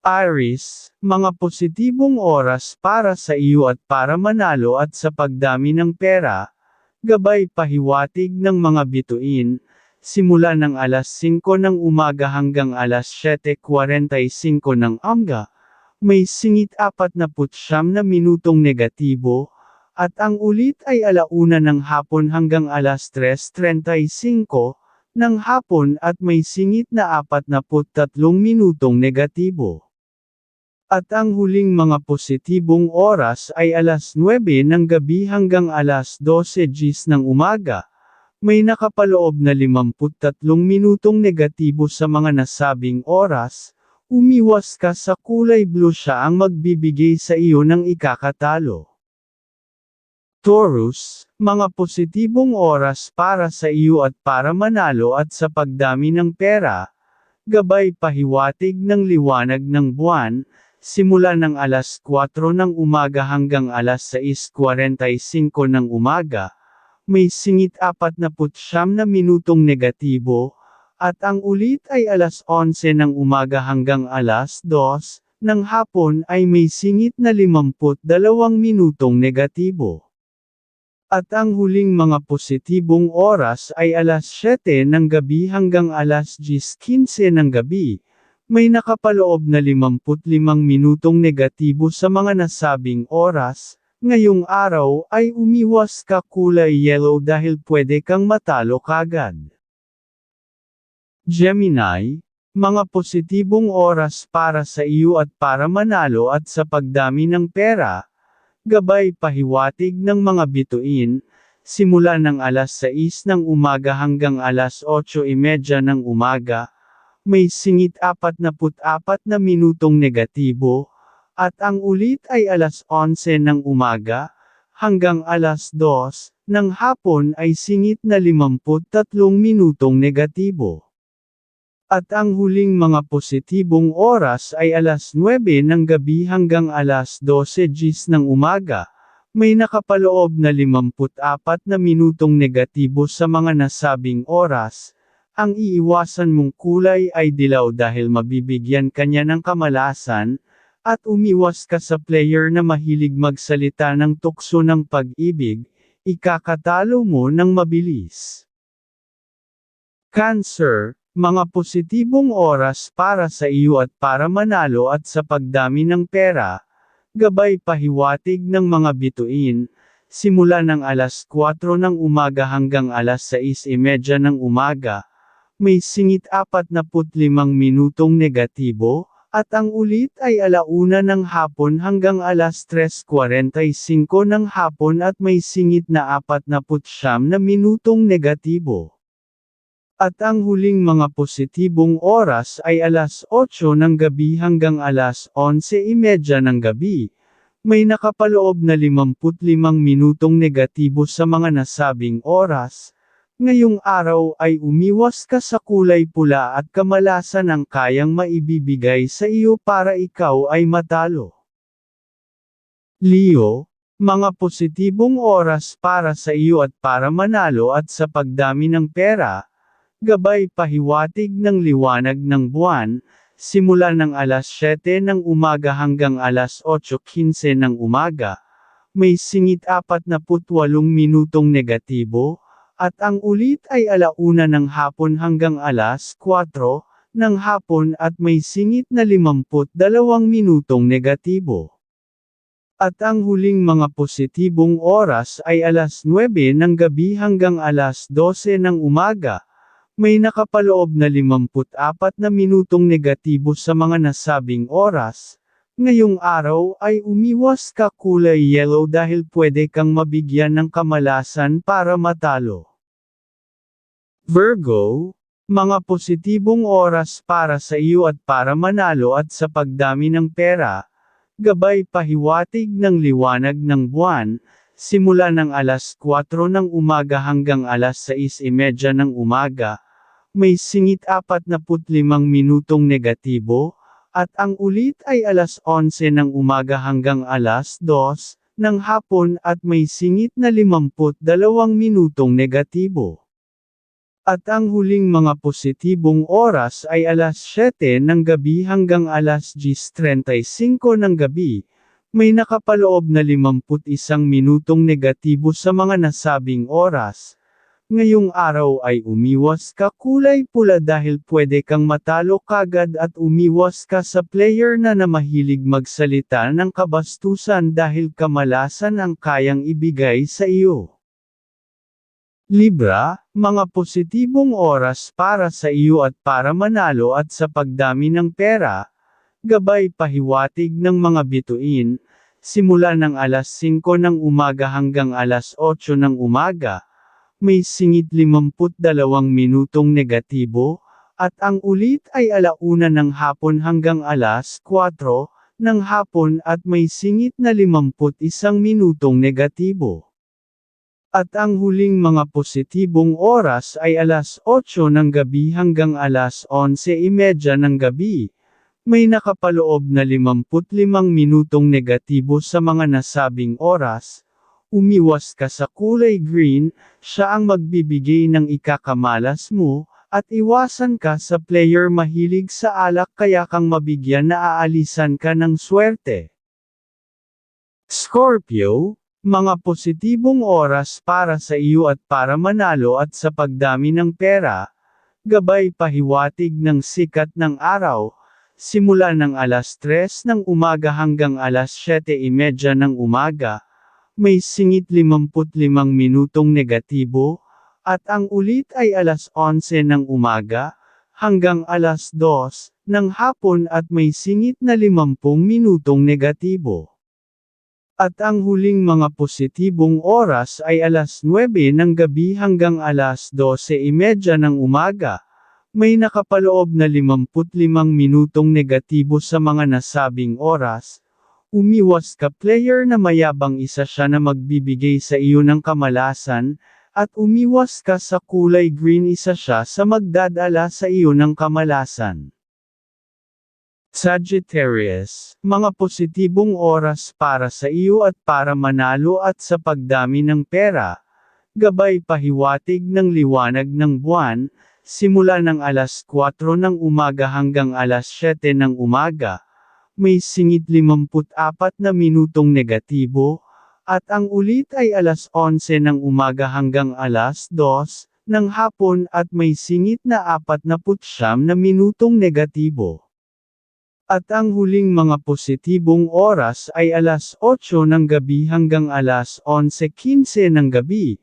Aris, mga positibong oras para sa iyo at para manalo at sa pagdami ng pera, gabay pahiwatig ng mga bituin, simula ng alas 5 ng umaga hanggang alas 7.45 ng amga, may singit 49 na minutong negatibo, at ang ulit ay alauna ng hapon hanggang alas 3.35 ng hapon at may singit na 43 minutong negatibo. At ang huling mga positibong oras ay alas 9 ng gabi hanggang alas 12 gis ng umaga. May nakapaloob na 53 minutong negatibo sa mga nasabing oras, umiwas ka sa kulay blue siya ang magbibigay sa iyo ng ikakatalo. Taurus, mga positibong oras para sa iyo at para manalo at sa pagdami ng pera, gabay pahiwatig ng liwanag ng buwan, simula ng alas 4 ng umaga hanggang alas 6.45 ng umaga, may singit 49 na minutong negatibo, at ang ulit ay alas 11 ng umaga hanggang alas 2 ng hapon ay may singit na 52 minutong negatibo. At ang huling mga positibong oras ay alas 7 ng gabi hanggang alas 10.15 ng gabi, may nakapaloob na 55 minutong negatibo sa mga nasabing oras, ngayong araw ay umiwas ka kulay yellow dahil pwede kang matalo kagad. Gemini, mga positibong oras para sa iyo at para manalo at sa pagdami ng pera, gabay pahiwatig ng mga bituin, simula ng alas 6 ng umaga hanggang alas 8.30 ng umaga, may singit 44 na minutong negatibo, at ang ulit ay alas 11 ng umaga, hanggang alas 2 ng hapon ay singit na 53 minutong negatibo. At ang huling mga positibong oras ay alas 9 ng gabi hanggang alas 12 gis ng umaga, may nakapaloob na 54 na minutong negatibo sa mga nasabing oras, ang iiwasan mong kulay ay dilaw dahil mabibigyan kanya ng kamalasan, at umiwas ka sa player na mahilig magsalita ng tukso ng pag-ibig, ikakatalo mo ng mabilis. Cancer, mga positibong oras para sa iyo at para manalo at sa pagdami ng pera, gabay pahiwatig ng mga bituin, simula ng alas 4 ng umaga hanggang alas 6.30 ng umaga, may singit 45 minutong negatibo, at ang ulit ay alauna ng hapon hanggang alas 3.45 ng hapon at may singit na 49 na minutong negatibo. At ang huling mga positibong oras ay alas 8 ng gabi hanggang alas 11.30 ng gabi. May nakapaloob na 55 minutong negatibo sa mga nasabing oras, Ngayong araw ay umiwas ka sa kulay pula at kamalasan ang kayang maibibigay sa iyo para ikaw ay matalo. Leo, mga positibong oras para sa iyo at para manalo at sa pagdami ng pera, gabay pahiwatig ng liwanag ng buwan, simula ng alas 7 ng umaga hanggang alas 8.15 ng umaga, may singit 48 minutong negatibo, at ang ulit ay alauna ng hapon hanggang alas 4 ng hapon at may singit na 52 minutong negatibo. At ang huling mga positibong oras ay alas 9 ng gabi hanggang alas 12 ng umaga. May nakapaloob na 54 na minutong negatibo sa mga nasabing oras, Ngayong araw ay umiwas ka kulay yellow dahil pwede kang mabigyan ng kamalasan para matalo. Virgo, mga positibong oras para sa iyo at para manalo at sa pagdami ng pera, gabay pahiwatig ng liwanag ng buwan, simula ng alas 4 ng umaga hanggang alas 6.30 ng umaga, may singit 45 minutong negatibo, at ang ulit ay alas 11 ng umaga hanggang alas 2 ng hapon at may singit na 52 minutong negatibo. At ang huling mga positibong oras ay alas 7 ng gabi hanggang alas 10.35 ng gabi. May nakapaloob na 51 minutong negatibo sa mga nasabing oras. Ngayong araw ay umiwas ka kulay pula dahil pwede kang matalo kagad at umiwas ka sa player na na mahilig magsalita ng kabastusan dahil kamalasan ang kayang ibigay sa iyo. Libra, mga positibong oras para sa iyo at para manalo at sa pagdami ng pera, gabay pahiwatig ng mga bituin, simula ng alas 5 ng umaga hanggang alas 8 ng umaga, may singit 52 minutong negatibo, at ang ulit ay alauna ng hapon hanggang alas 4 ng hapon at may singit na 51 minutong negatibo. At ang huling mga positibong oras ay alas 8 ng gabi hanggang alas 11.30 ng gabi. May nakapaloob na 55 minutong negatibo sa mga nasabing oras, umiwas ka sa kulay green, siya ang magbibigay ng ikakamalas mo, at iwasan ka sa player mahilig sa alak kaya kang mabigyan na aalisan ka ng swerte. Scorpio, mga positibong oras para sa iyo at para manalo at sa pagdami ng pera, gabay pahiwatig ng sikat ng araw, simula ng alas 3 ng umaga hanggang alas 7.30 ng umaga, may singit 55 minutong negatibo, at ang ulit ay alas 11 ng umaga, hanggang alas 2 ng hapon at may singit na 50 minutong negatibo. At ang huling mga positibong oras ay alas 9 ng gabi hanggang alas 12.30 ng umaga. May nakapaloob na 55 minutong negatibo sa mga nasabing oras, Umiwas ka player na mayabang isa siya na magbibigay sa iyo ng kamalasan, at umiwas ka sa kulay green isa siya sa magdadala sa iyo ng kamalasan. Sagittarius, mga positibong oras para sa iyo at para manalo at sa pagdami ng pera, gabay pahiwatig ng liwanag ng buwan, simula ng alas 4 ng umaga hanggang alas 7 ng umaga, may singit 54 na minutong negatibo, at ang ulit ay alas 11 ng umaga hanggang alas 2 ng hapon at may singit na 49 na minutong negatibo. At ang huling mga positibong oras ay alas 8 ng gabi hanggang alas 11.15 ng gabi.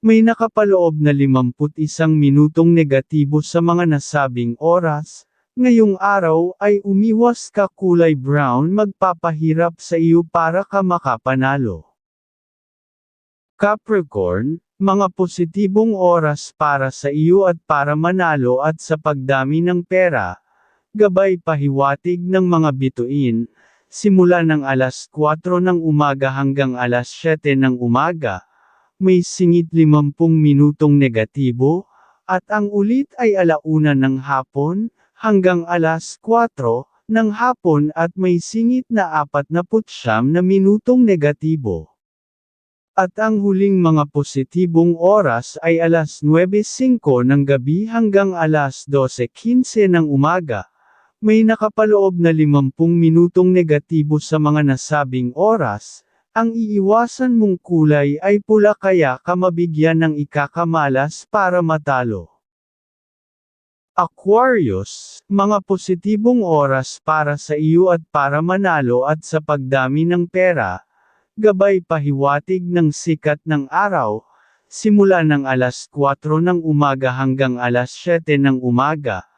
May nakapaloob na 51 minutong negatibo sa mga nasabing oras, Ngayong araw ay umiwas ka kulay brown magpapahirap sa iyo para ka makapanalo. Capricorn, mga positibong oras para sa iyo at para manalo at sa pagdami ng pera, gabay pahiwatig ng mga bituin, simula ng alas 4 ng umaga hanggang alas 7 ng umaga, may singit 50 minutong negatibo, at ang ulit ay alauna ng hapon, hanggang alas 4 ng hapon at may singit na 49 na minutong negatibo. At ang huling mga positibong oras ay alas 9.05 ng gabi hanggang alas 12.15 ng umaga. May nakapaloob na 50 minutong negatibo sa mga nasabing oras, ang iiwasan mong kulay ay pula kaya ka mabigyan ng ikakamalas para matalo. Aquarius, mga positibong oras para sa iyo at para manalo at sa pagdami ng pera, gabay pahiwatig ng sikat ng araw, simula ng alas 4 ng umaga hanggang alas 7 ng umaga,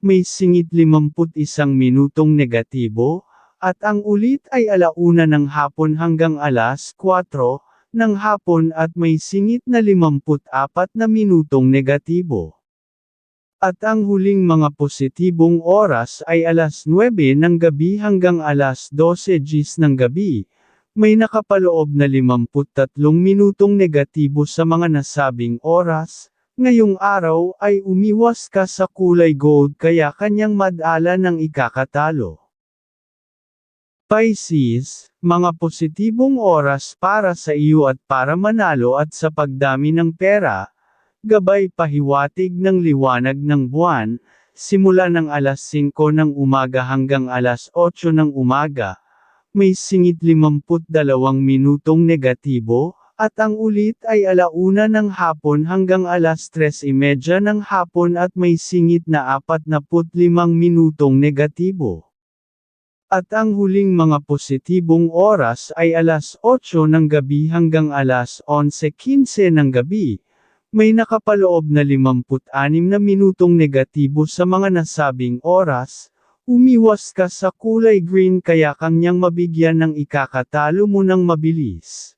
may singit 51 minutong negatibo, at ang ulit ay alauna ng hapon hanggang alas 4 ng hapon at may singit na 54 na minutong negatibo. At ang huling mga positibong oras ay alas 9 ng gabi hanggang alas 12 gis ng gabi. May nakapaloob na 53 minutong negatibo sa mga nasabing oras. Ngayong araw ay umiwas ka sa kulay gold kaya kanyang madala ng ikakatalo. Pisces, mga positibong oras para sa iyo at para manalo at sa pagdami ng pera, Gabay pahiwatig ng liwanag ng buwan, simula ng alas 5 ng umaga hanggang alas 8 ng umaga. May singit 52 minutong negatibo, at ang ulit ay alauna ng hapon hanggang alas 3.30 ng hapon at may singit na 45 minutong negatibo. At ang huling mga positibong oras ay alas 8 ng gabi hanggang alas 11.15 ng gabi. May nakapaloob na 56 na minutong negatibo sa mga nasabing oras, umiwas ka sa kulay green kaya kanyang mabigyan ng ikakatalo mo ng mabilis.